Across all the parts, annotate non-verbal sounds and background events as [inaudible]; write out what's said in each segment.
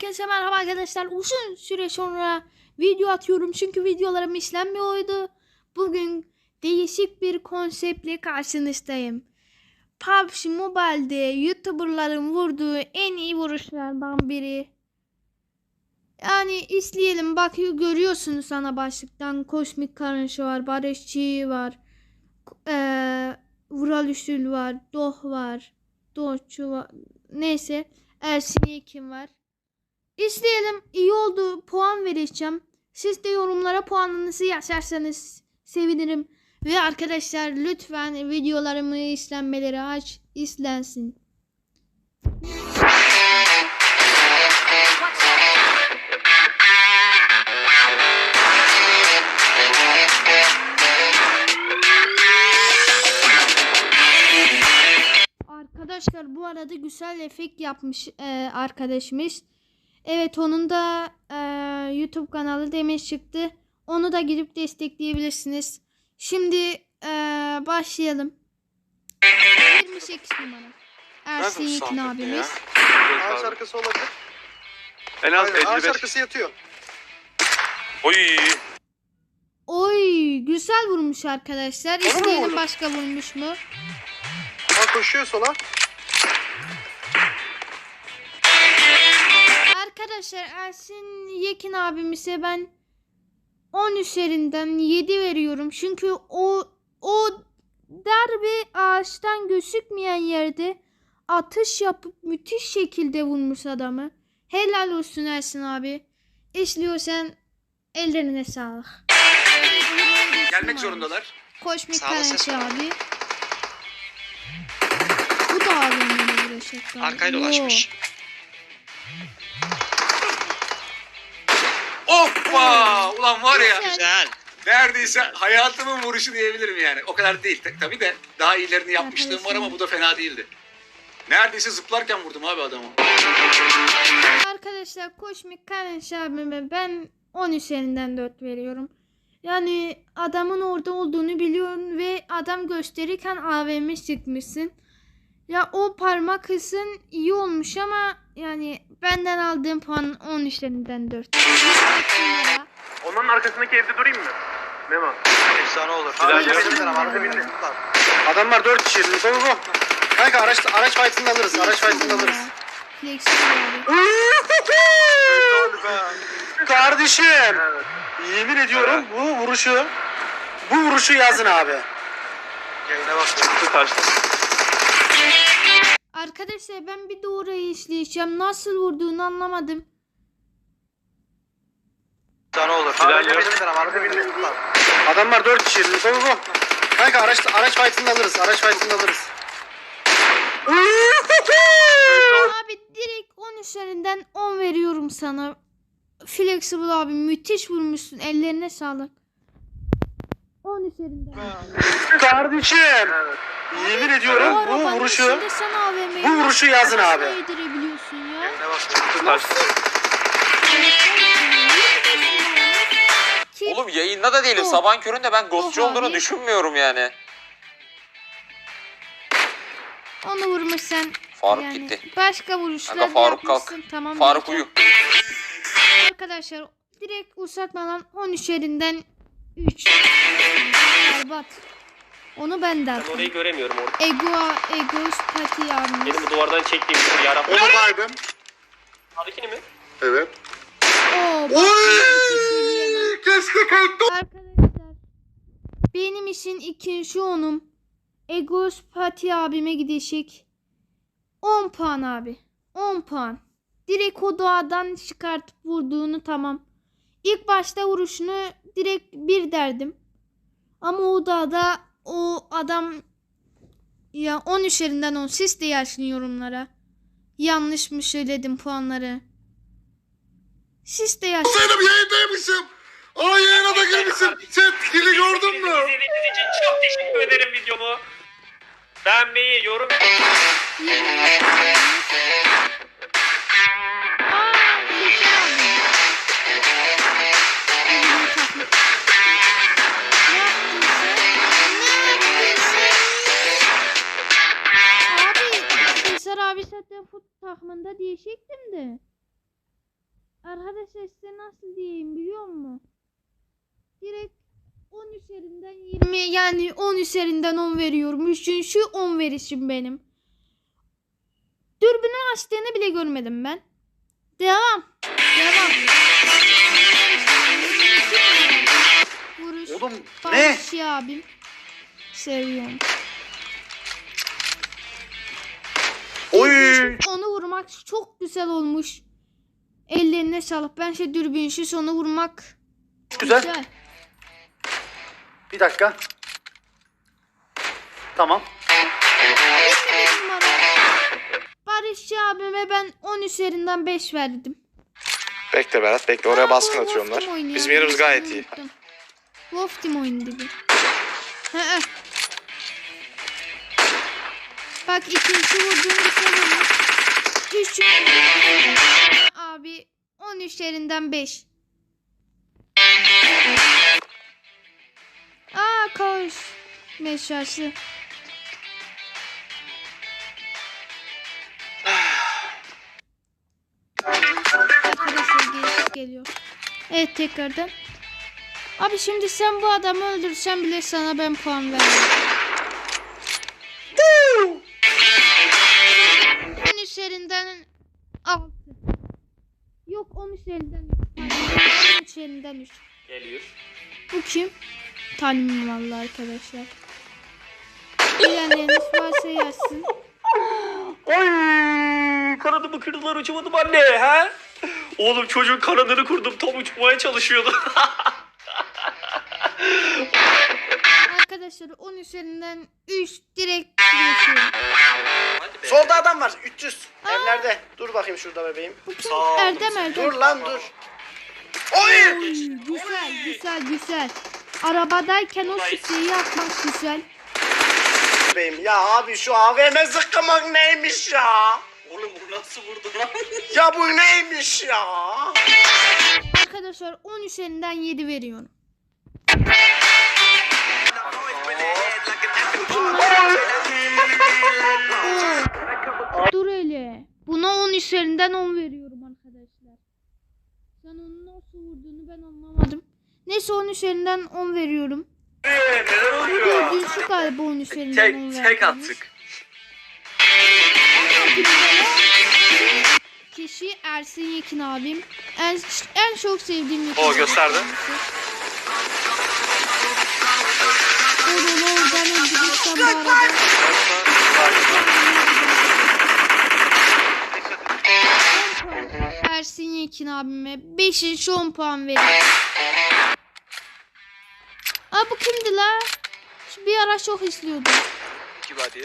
Herkese merhaba arkadaşlar. Uzun süre sonra video atıyorum çünkü videolarım işlenmiyordu. Bugün değişik bir konseptle karşınızdayım. PUBG Mobile'de YouTuber'ların vurduğu en iyi vuruşlardan biri. Yani izleyelim. Bak görüyorsunuz ana başlıktan. Kozmik Karınşı var. Barışçı var. Eee Vural Üstül var. Doh var. Dohçu var. Neyse. Ersin Yekin var. İzleyelim. İyi oldu. Puan vereceğim. Siz de yorumlara puanınızı yazarsanız sevinirim. Ve arkadaşlar lütfen videolarımı izlenmeleri aç. izlensin. Arkadaşlar bu arada güzel efekt yapmış e, arkadaşımız. Evet onun da e, YouTube kanalı demiş çıktı. Onu da gidip destekleyebilirsiniz. Şimdi e, başlayalım. 28 numara. Ersin soundtrack ya? abimiz. Ağaç arkası olabilir. En az Aynen, ağaç 55. arkası yatıyor. Oy. Oy güzel vurmuş arkadaşlar. Vurdu? başka vurmuş mu? Ha koşuyor sola. Arkadaşlar Ersin Yekin abimize ben 10 üzerinden 7 veriyorum. Çünkü o o darbe ağaçtan gözükmeyen yerde atış yapıp müthiş şekilde vurmuş adamı. Helal olsun Ersin abi. İzliyorsan ellerine sağlık. Gelmek zorundalar. Olasın. Karançı abi. Bu da abimle uğraşacak. galiba. Arkaya Hoppa! Ulan var ya. Güzel. Neredeyse hayatımın vuruşu diyebilirim yani. O kadar değil. Ta- Tabii de daha iyilerini yapmışlığım var ama bu da fena değildi. Neredeyse zıplarken vurdum abi adamı. Arkadaşlar Koşmik Karanç abime ben 10 üzerinden 4 veriyorum. Yani adamın orada olduğunu biliyorum ve adam gösterirken AVM çıkmışsın. Ya o parmak hızın iyi olmuş ama yani benden aldığım puan 10 üzerinden 4. Onların arkasındaki evde durayım mı? Memo. Efsane olur. Bindiler Yavrum. ama aracı bindiler. Adamlar 4 kişi. Go go go. Kanka araç, araç fight'ını alırız. Araç fight'ını alırız. Abi. Kardeşim. Yemin ediyorum bu vuruşu bu vuruşu yazın abi. Yayına bak. Karşıda. Arkadaşlar ben bir de orayı işleyeceğim. Nasıl vurduğunu anlamadım. Efsane olur. Aracı bindiler ama aracı bindiler. Adamlar 4 kişi. Go go go. Kanka araç, araç fight'ını alırız. Araç fight'ını alırız. Abi direkt 10 üzerinden 10 veriyorum sana. Flexible abi müthiş vurmuşsun. Ellerine sağlık. 10 üzerinden. Kardeşim. Yemin ediyorum bu arabanın vuruşu içinde sen AVM'yi bu vuruşu yazın abi. nasıl yedirebiliyorsun ya? Ki Oğlum yayında da değilim. Oh. Sabahın köründe ben ghostçu Oh olduğunu abi. düşünmüyorum yani. onu vurmuşsan Faruk yani gitti. başka vuruşlar Kanka Faruk kalk. yapmışsın. Tamam. Faruk diyeceğim. uyu. Arkadaşlar direkt uzatmadan 10 üzerinden 3. Berbat. Onu ben de Ben attım. orayı göremiyorum orada. Ego, egoist pati abimiz. Benim bu duvardan çektiğim bir yarabbim. Onu baydım. Sağdakini mi? Evet. Oo, bak, bir şey söyleyemem. Keşke kayıtta. Arkadaşlar benim için ikinci onum Egos Pati abime gidecek. 10 puan abi. 10 puan. Direkt o doğadan çıkartıp vurduğunu tamam. İlk başta vuruşunu direkt bir derdim. Ama o dağda o adam ya 10 üzerinden 10 siz de yazın yorumlara. Yanlış mı söyledim puanları? Siz de yazın. Benim yayındaymışım. Aa yayına da girmişsin. Tepkili gördün mü? İzlediğiniz için çok teşekkür ederim videomu. Beğenmeyi, yorum nasıl diyeyim biliyor musun? Direkt 10 üzerinden 20 yani 10 üzerinden 10 veriyorum. Üçüncü 10 verişim benim. Dürbünün açtığını bile görmedim ben. Devam. Devam. Vuruş. Oğlum ne? Barış abim. Seviyorum. Oy. Onu vurmak çok güzel olmuş. Ellerine sağlık. Ben şey dürbünsüz onu vurmak Güzel. güzel. Bir dakika. Tamam. Bir numara. Barış abime ben 10 üzerinden 5 verdim. Bekle Berat bekle Aa, oraya bu baskın atıyorlar. Bizim yerimiz gayet iyi. Wolf Team oyunu hı. Bak ikinci vurduğum güzel olmuş. Üçüncü abi 10 üzerinden 5. Aa koş. Meşası. Geliyor. Evet tekrardan. Abi şimdi sen bu adamı öldürsen bile sana ben puan veririm. 10 üzerinden 3. Geliyor. Bu kim? Tanımım vallahi arkadaşlar. Bilenleriniz varsa yazsın. Ay kanadımı kırdılar uçamadım anne ha? Oğlum çocuğun kanadını kurdum tam uçmaya çalışıyordu. [laughs] Arkadaşlar 10 üzerinden 3 direkt geçiyorum. Solda adam var. 300. Evlerde. Dur bakayım şurada bebeğim. Bu kim? Erdem Erdem. Dur lan dur. Oy, güzel güzel güzel. Arabadayken o şişeyi yapmak güzel. Bebeğim ya abi şu AVM zıkkımak neymiş ya? Oğlum bu nasıl vurdu lan? [laughs] Ya bu neymiş ya? Arkadaşlar 10 üzerinden 7 veriyorum. Dur hele. Buna 10 üzerinden 10 veriyorum. Sen onu nasıl vurduğunu ben anlamadım. Neyse 10 üzerinden 10 veriyorum. Neler oluyor? Dördüncü galiba 10 üzerinden 10 Tek, tek verdiğimiz. attık. Kişi Ersin Yekin abim. En, en çok sevdiğim Yekin O abim gösterdi. kendisi. Oralı oradan öldürürsem bu arada. Ersin Yekin abime 5. 10 puan veriyorum. Aa bu kimdi la? Şu Bir ara çok izliyordum. Gibi hadi.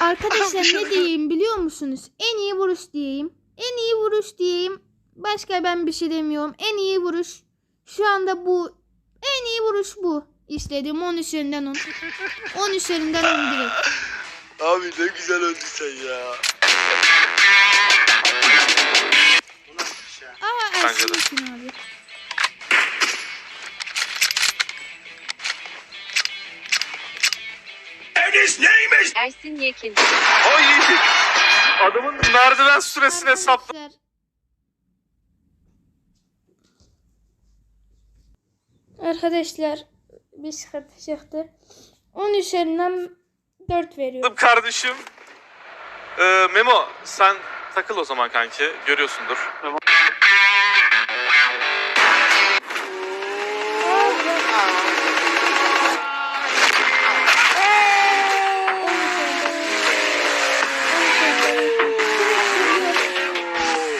Arkadaşlar ne diyeyim biliyor musunuz? En iyi vuruş diyeyim. En iyi vuruş diyeyim. Başka ben bir şey demiyorum. En iyi vuruş. Şu anda bu. En iyi vuruş bu. İstediğim 10 üzerinden 10. 10 üzerinden 10 direkt. Abi ne güzel öldün sen ya. Aa Ersin Bence de. Abi. Ersin Yekin. Ay! Adamın merdiven süresini hesapla. Arkadaşlar. Arkadaşlar bir sıkıntı çıktı. 10 üzerinden 4 veriyorum. kardeşim. Ee, Memo sen takıl o zaman kanki. Görüyorsundur.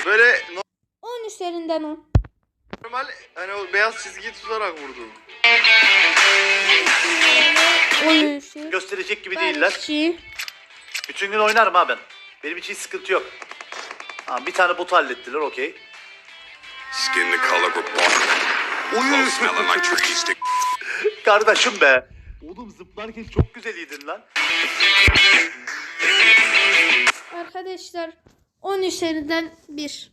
Böyle 10 üzerinden 10. normal hani o beyaz çizgiyi tutarak vurdum. Oyuncu. Gösterecek gibi değiller. Bütün gün oynarım ha ben. Benim için hiç sıkıntı yok. Ha, bir tane botu hallettiler okey. Skin the color of smelling like. Stick Kardeşim be. Oğlum zıplarken çok güzel iyiydin lan. Arkadaşlar 10 üzerinden 1.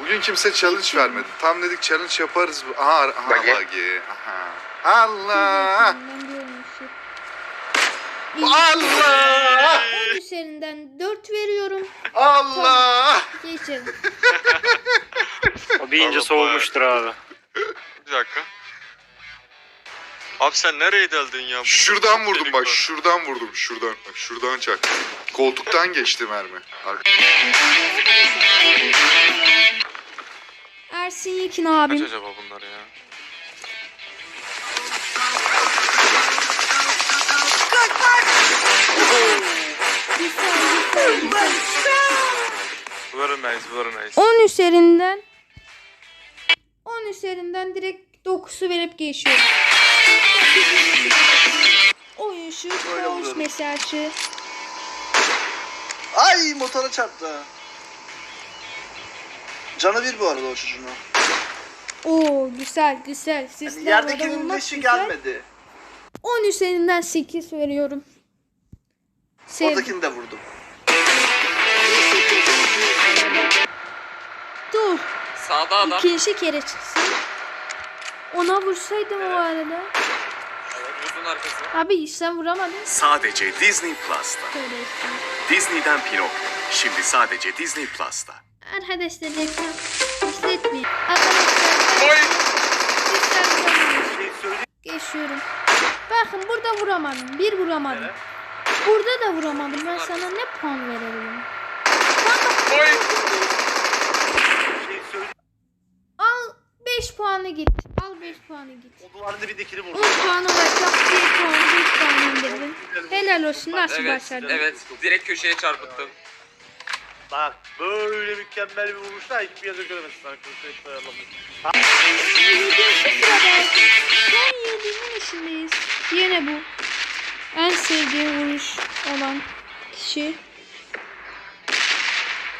Bugün kimse challenge vermedi. Tam dedik challenge yaparız. Aha, aha bagi. Aha. Allah. Allah. Allah! 10 üzerinden 4 veriyorum. Allah! Geçelim. O bir ince Allah soğumuştur abi. Bir dakika. Abi sen nereye deldin ya? Burada Şuradan vurdum delik bak, var. şuradan vurdum. Şuradan, bak şuradan çak. Koltuktan geçti mermi. Ersin Yekin Kaç abim. acaba bunlar ya? Very nice, very nice. 10 üzerinden 10 üzerinden direkt 9'u verip geçiyorum. Oyuncu, koğuş mesajı. Ay motora çarptı. Canı bir bu arada o çocuğun. Oo güzel güzel. Sizler Yani yerdeki bana vurmak leşi gelmedi. 10 üzerinden 8 veriyorum. Sevdim. Oradakini de vurdum. Dur. Sağda adam. İkinci kere çıksın. Ona vursaydım o arada. Uzun arkası. Abi sen vuramadın. Sadece Disney Plus'ta. Disney'den Pinokyo. Şimdi sadece Disney Plus'ta. Arkadaşlar reklam izletmeyin. Arkadaşlar Oy! vuramayın. Geçiyorum. Bakın burada vuramadım. Bir vuramadım. Burada da vuramadım. Ben sana ne puan verebilirim? Al 5 puanı git. Al 5 puanı git. O duvarın dibindekini 10 vurdum. puan olacak. 1 puan, 5 puan indirdin. Helal olsun. Nasıl Evet, başardın? evet. Direkt köşeye çarpıttım. Bak böyle mükemmel bir vuruş da hiçbir yerde göremezsin. Ayarlamış. Yedinci sıradayız. Son yediğinin işindeyiz. Yine bu. En sevdiğim vuruş olan kişi.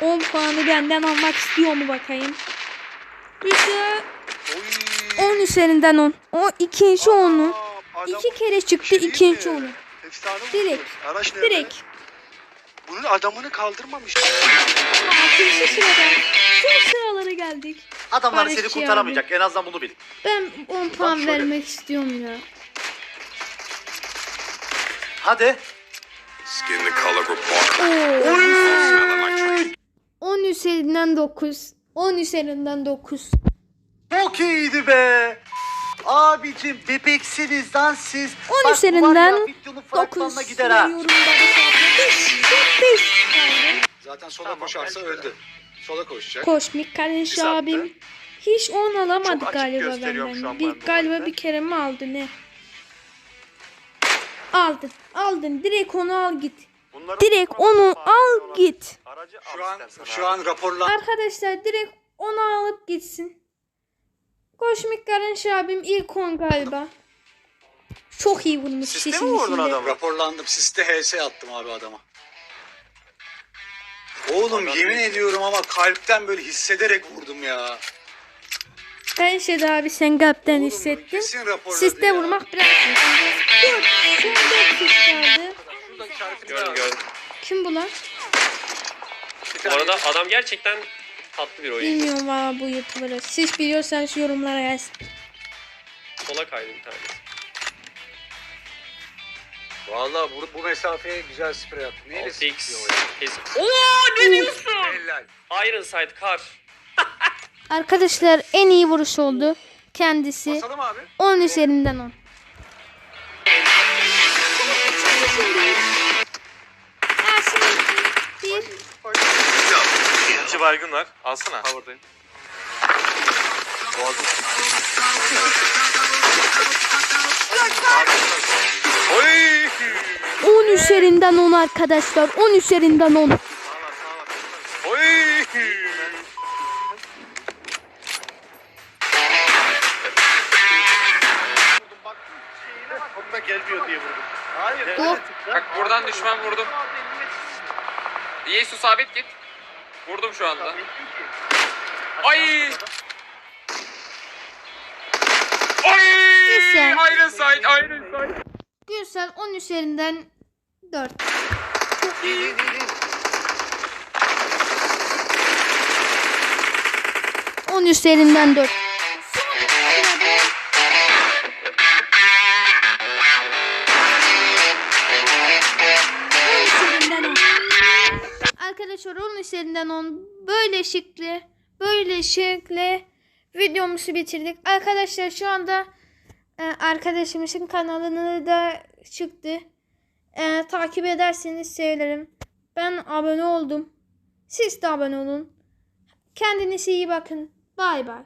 10 puanı benden almak istiyor mu bakayım. Güzel. 10 üzerinden 10. O ikinci onu. İki kere çıktı ikinci onu. Direkt. Araç? Direkt. Bunun adamını kaldırmamış. Altıncı sırada. Son sıralara geldik. Adamlar Barışçı seni kurtaramayacak. En azından bunu bil. Ben 10 puan vermek istiyorum ya. Hadi. Skin the color of bark. Oo. Smelling like trees. 10 üzerinden 9. 10 üzerinden 9. Çok iyiydi be. Abicim bebeksiniz lan siz. 10 Bak, bu var üzerinden ya, videonun 9 fragmanına gider ha. veriyorum Barış abla. 5. 5 kaldı. Zaten sola koşarsa öldü. Sola koşacak. Koşmik kardeş abim. Hiç 10 alamadı Çok galiba benden. Bir, ben galiba bir kere mi aldı ne? Aldın. Aldın. Direkt onu al git. Direkt onu al git. Aracı Şu an şu an raporlan Arkadaşlar direkt onu alıp gitsin. Koşmik Karınş abim ilk 10 galiba. Çok iyi vurmuş Siste mi vurdun adamı? raporlandım. Siste HS attım abi adama. Oğlum yemin ediyorum ama kalpten böyle hissederek vurdum ya. Ben şey abi sen kalpten Oğlum, hissettin. Siste ya. vurmak biraz Dört. Gördüm gördüm. Kim bu lan? Bu arada adam gerçekten tatlı bir oyuncu. Bilmiyorum valla bu youtuber'ı. Siz biliyorsanız yorumlara yazın. Sola kaydı bir tanesi. Vallahi bu, bu mesafeye güzel sprey attım. Neyle 6x. sıkıyor o ya? Kes. Oo ne diyorsun? Helal. Ironside kar. Arkadaşlar en iyi vuruş oldu. Kendisi Basalım abi. 10 üzerinden 10. baygın var. Alsana. Havadayım. Oy! 10 üzerinden 10 arkadaşlar. 10 üzerinden 10. Oy! Gelmiyor diye vurdum. Hayır. Dur. Bak buradan düşman vurdum. Yesu sabit git. Vurdum şu anda. Ay! Ay! Güzel. Ironside, Ironside. Gürsel 10 üzerinden 4. İyi iyi. 10 üzerinden 4. üzerinden on böyle şıklı böyle şıklı videomuzu bitirdik. Arkadaşlar şu anda e, arkadaşımızın kanalını da çıktı. E, takip ederseniz sevinirim. Ben abone oldum. Siz de abone olun. Kendinize iyi bakın. Bay bay.